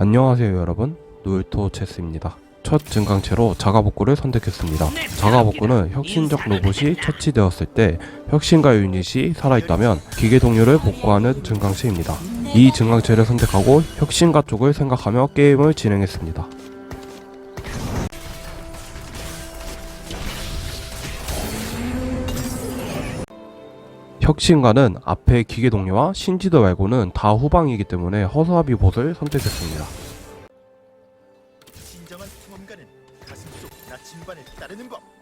안녕하세요 여러분. 노을토 체스입니다. 첫 증강체로 자가복구를 선택했습니다. 자가복구는 혁신적 로봇이 처치되었을 때 혁신가 유닛이 살아있다면 기계 동료를 복구하는 증강체입니다. 이 증강체를 선택하고 혁신가 쪽을 생각하며 게임을 진행했습니다 혁신가는 앞에 기계 동료와 신지도 말고는 다 후방이기 때문에 허수아비 봇을 선택했습니다 진정한 탐험가는 가슴 속 나침반에 따르는 법.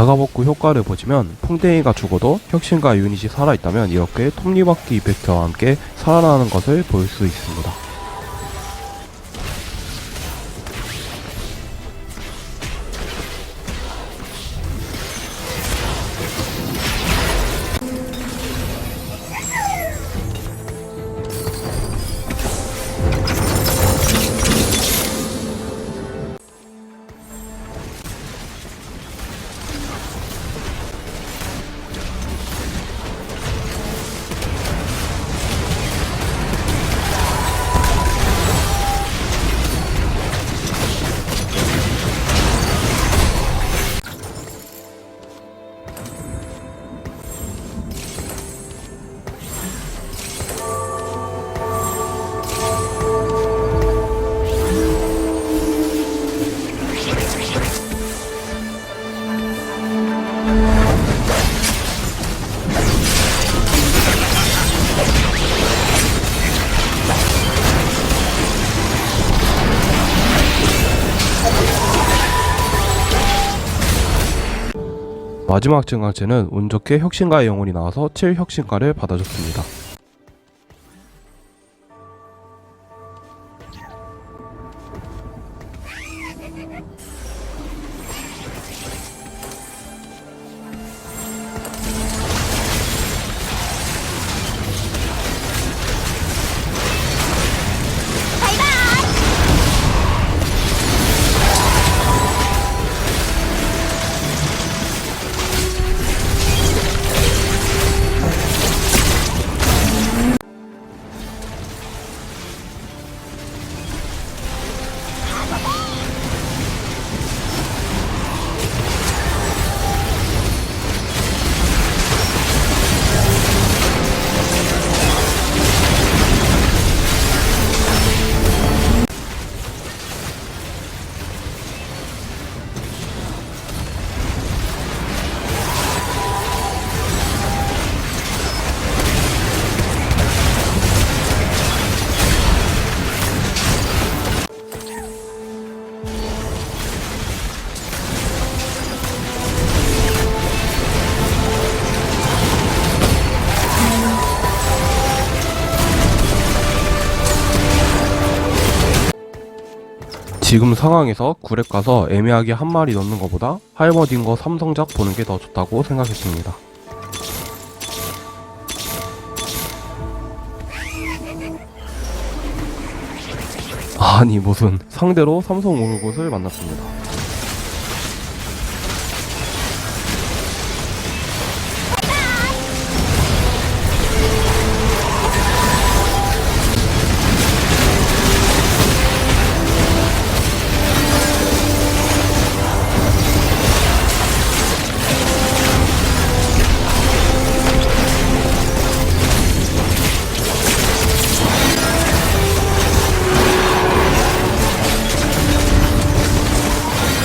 자가복구 효과를 보시면 풍뎅이가 죽어도 혁신가 유닛이 살아있다면 이렇게 톱니바퀴 이펙트와 함께 살아나는 것을 볼 수 있습니다. 마지막 증강체는 운 좋게 혁신가의 영혼이 나와서 7혁신가를 받아줬습니다. 지금 상황에서 구랩 가서 애매하게 한 마리 넣는 것보다 할머딘 거 삼성작 보는 게 더 좋다고 생각했습니다. 아니 무슨 상대로 삼성 오르곳을 만났습니다.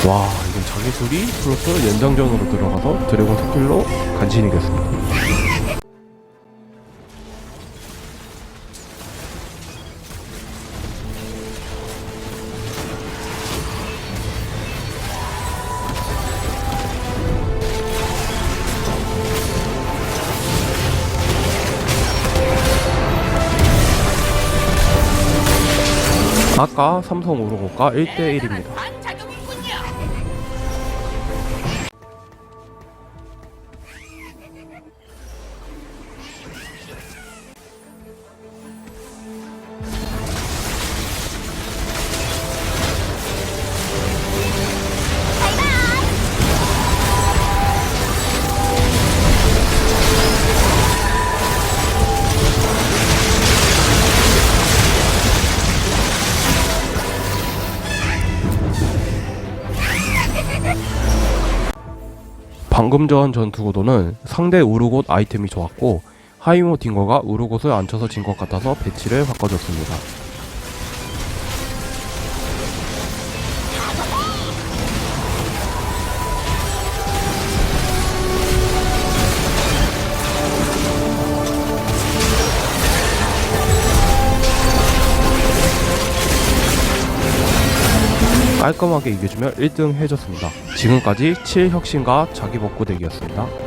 와 이건 자기 소리 플러스 연장전으로 들어가서 드래곤 스킬로 간신이겠습니다. 아까 삼성 오르고가 1대1입니다. 반작용이군요. 방금 전 전투 구도는 상대 우르곳 아이템이 좋았고 하이모 딩거가 우르곳을 안 쳐서 진 것 같아서 배치를 바꿔줬습니다. 깔끔하게 이겨주며 1등 해줬습니다. 지금까지 7혁신과 자기복구 대기였습니다.